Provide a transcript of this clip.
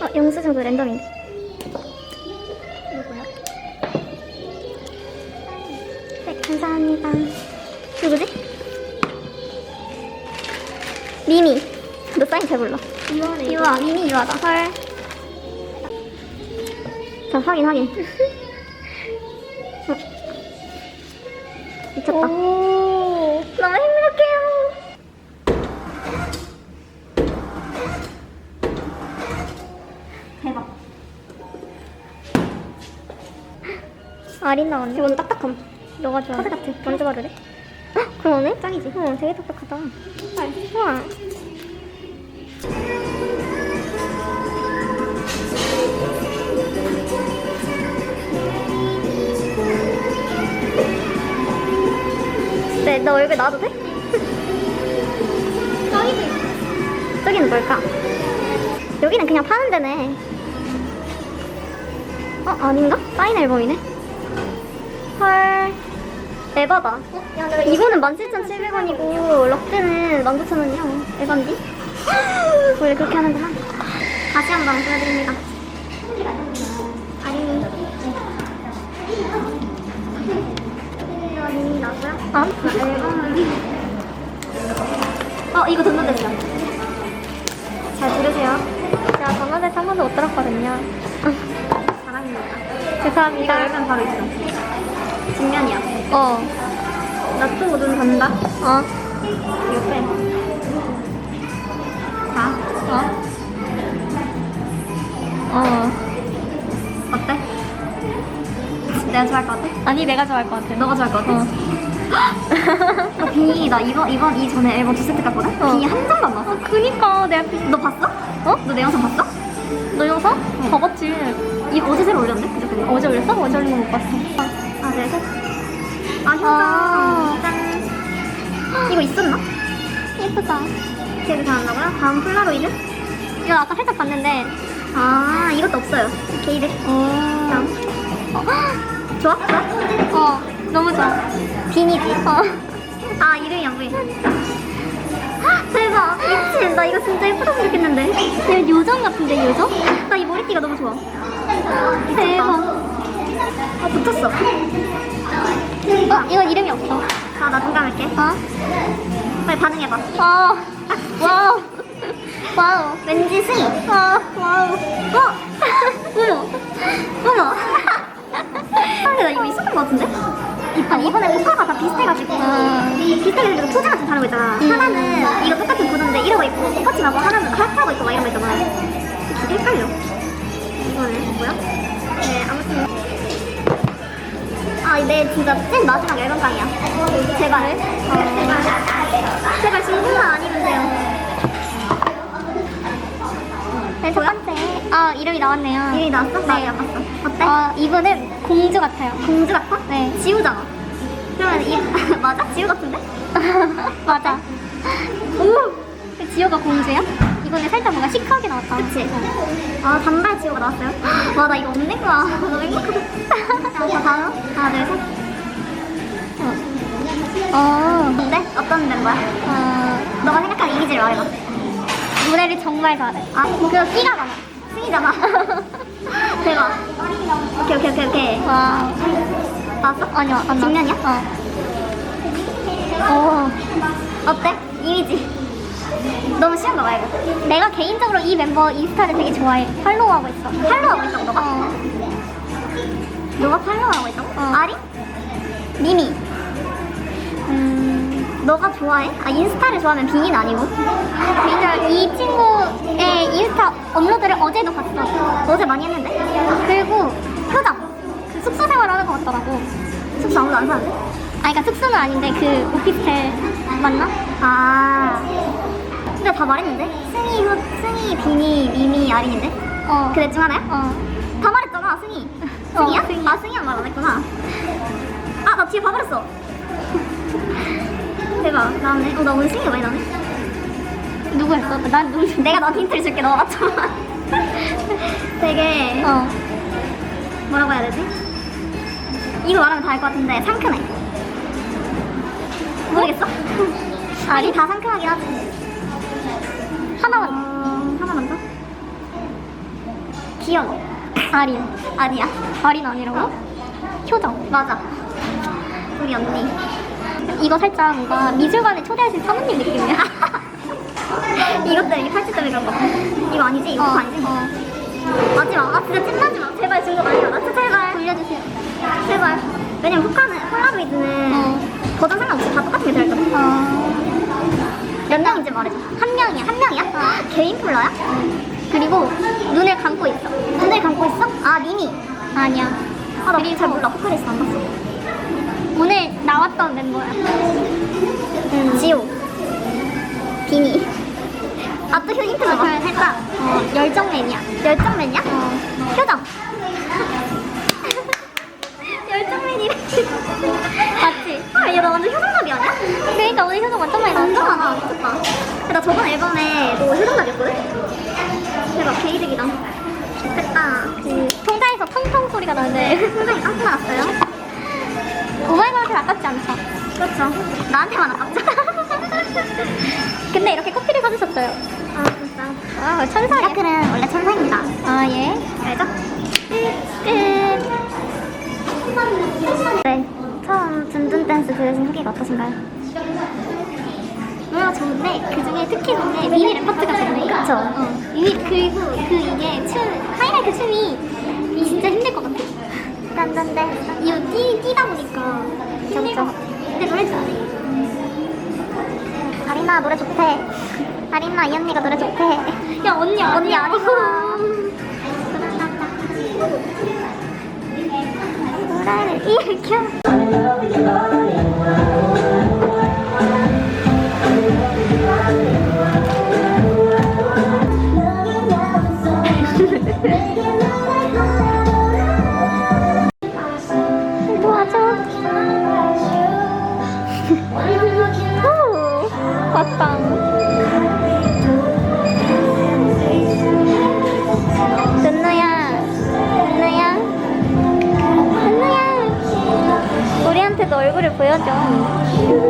어, 영수증 그 랜덤인데. 누구야? 네, 감사합니다. 누구지? 미미. 너 사인 잘 몰라. 이번에 유아, 미미 유아다. 헐. 자, 확인, 확인. 어. 미쳤다. 아린 나왔네. 이건 딱딱함. 너가 좋아. 카드 같아. 먼저 돼? 헉, 그러네? 짱이지. 어, 되게 딱딱하다. 헐, 우와. 네, 너 얼굴 나와도 돼? 있어. 저기는 뭘까? 여기는 그냥 파는 데네. 어, 아닌가? 사인 앨범이네. 헐. 에바다. 어? 야, 내가 이거는 17,700원이고, 럭드는 19,000원이야. 에반디? 원래 그렇게 하는구나. 다시 한 번 보여드립니다. 아린이. 아린이 나고요. 아, 앨범은. 어, 이거 등록됐어. 잘 들으세요. 야, 전화대 한 번도 못 들었거든요. 사랑입니다. 죄송합니다. 열면 바로 있어. 뒷면이야. 어. 나또 모든 간다. 어. 빼. 자, 어. 어. 어때? 내가 좋아할 것 같아? 아니, 내가 좋아할 것 같아. 너가 좋아할 것 같아? 어. 너 비니 나 이번 이번 이 전에 앨범 두 세트 갔거든? 어. 비니 한 장도 안 나왔어. 그니까, 내가 비... 너 봤어? 어? 너 내 영상 봤어? 너 영상? 봐봤지. 이거 어제 새로 올렸는데? 그저께. 어제 올렸어? 어제 올린 거 못 봤어. 아, 네, 셋. 아, 현장. 아. 짠. 이거 있었나? 예쁘다. 기억이 잘 안 나고요. 다음 폴라로이드? 이거 아까 살짝 봤는데. 아, 이것도 없어요. 게이드. 어. 다음. 어, 좋아? 좋아? 어. 너무 좋아. 비니지? 어. 아, 이름이 안 보이네. 대박. 미친. 나 이거 진짜 예쁘다고 생각했는데. 이거 요정 같은데, 요정? 나 이 머리띠가 너무 좋아. 대박. 아, 붙었어. 어, 이거 이름이 없어. 자, 나 동감할게. 어? 빨리 반응해봐. 어. 와우. 와우. 왠지 승희. 아, 와우. 어? 어머. 어머. 아, 나 이거 있었던 것 같은데? 아니, 이번에 오빠가 다 비슷해가지고. 아. 비슷해가지고 포즈가 좀 다른 거 있잖아. 하나는 이거 똑같은 구두인데 이러고 있고, 똑같이 나고 하나는 하트하고 있고 막 이런 거 있잖아. 헷갈려. 이거는 뭐야? 네, 아무튼. 아, 내 진짜 찐 마지막 앨범 강이야. 제발. 어. 제발 진심만 아니면 돼요. 네, 첫 번째. 아, 이름이 나왔네요. 이름이 나왔어? 나 네. 안 봤어. 어때? 어, 이분은 공주 같아요. 공주 같아? 네. 지우잖아. 그러면 이 맞아? 지우 같은데? 맞아. 오! 그 지호가 공주야? 이번에 살짝 뭔가 시크하게 나왔다. 그치? 아 단발 지우가 나왔어요? 와 나 이거 없는 거야. 너무 행복하다. 자 다음 하나 둘 셋. 어, 근데 어떤 멤버야? 어, 너가 생각하는 이미지를 말해봐. 노래를 정말 잘해. 아 그거 끼가 많아. 승이잖아. 대박. 오케이 오케이 오케이 오케이. 와. 나왔어? 아니야, 안. 직면이야? 어. 어. 어때? 이미지. 너무 쉬운 거 말고. 내가 개인적으로 이 멤버 인스타를 되게 좋아해. 팔로우하고 있어. 팔로우하고 있다고 너가? 어. 너가 팔로우하고 있다고? 어. 아리? 미미. 음, 너가 좋아해? 아, 인스타를 좋아하면 비니는 아니고? 개인적으로 이 친구의 인스타 업로드를 어제도 봤어. 어제 많이 했는데? 그리고 표정. 그 숙소 생활하는 것 같더라고. 숙소 아무도 안 사는데? 아, 그러니까 숙소는 아닌데 그 오피스텔 맞나? 아. 근데 다 말했는데? 승희, 후, 승희, 비니, 미미, 아린인데? 어. 그넷중 하나야? 어. 다 말했잖아, 승희. 어, 승희야? 승희. 아, 승희한 말안 했구나. 아, 나 뒤에 봐버렸어. 대박, 나왔네. 어, 나 오늘 승희가 많이 나네. 누구였어? 난 누구? 내가 너한테 힌트를 줄게, 너가 맞춰봐. 되게, 어. 뭐라고 해야 되지? 이거 말하면 다 알 것 같은데, 상큼해. 모르겠어? 아니, 다 상큼하긴 하지. 하나만. 어, 하나만 더? 기현. 아린. 아니야. 아린 아니라고? 효정. 맞아. 우리 언니. 이거 살짝 뭔가 미술관에 초대하신 사모님 느낌이야. 이것 때문에 팔찌 때문에 그런 거. 이거 아니지? 이거 어, 아니지? 어. 하지 마. 아 진짜 찐하지 마. 제발 중독 아니야. 나 제발. 돌려주세요. 제발. 왜냐면 포카는 폴라로이드는 어. 버전 상관없이 다 똑같은 게 들어있거든. 어. 몇 명인지 말해줘. 한 명이야. 한 명이야? 개인 폴라야? 그리고 눈을 감고 있어. 눈을 감고 있어? 아 미니. 아니야. 아, 나 잘 몰라. 포카리스 안 봤어. 오늘 나왔던 멤버야. 음. 지호. 비니. 아, 또 힌트 줘봐. 그래, 살짝 어, 열정맨이야. 열정맨이야? 어. 표정. 열정맨이래. 맞지? 아, 얘 나 완전 효정답이 아니야? 그러니까 오늘 효정 완전 많이 완전 나왔어. 많아. 미쳤다. 나 저번 앨범에 너 효정답이었거든? 대박, 개이득이다. 좋겠다. 그 통다에서 텅텅 소리가 나는데 굉장히 깜짝 놀랐어요. 오마이걸한테 아깝지 않죠? 그렇죠. 나한테만 아깝죠? 근데 이렇게 커피를 사주셨어요. 아, 진짜. 아 천사야. 미라클은 원래 천사입니다. 아 예. 알죠? 끝. 네. 처음 둔둔 댄스 들으신 후기가 어떠신가요? 노래가 좋은데 그 중에 특히 좋은 미니 레퍼트가 좋네. 그쵸? 어. 이 그리고 그 이게 춤 하이라이트 춤이 진짜 힘들 것 같아. 딴딴데. 이거 뛰 뛰다 보니까 힘들 것. 같아. 근데 노래 잘해. 아리나 노래 좋대. 아리나 이 언니가 노래 좋대. 야 언니 언니. 아니고. 노래를 일으켜. 不要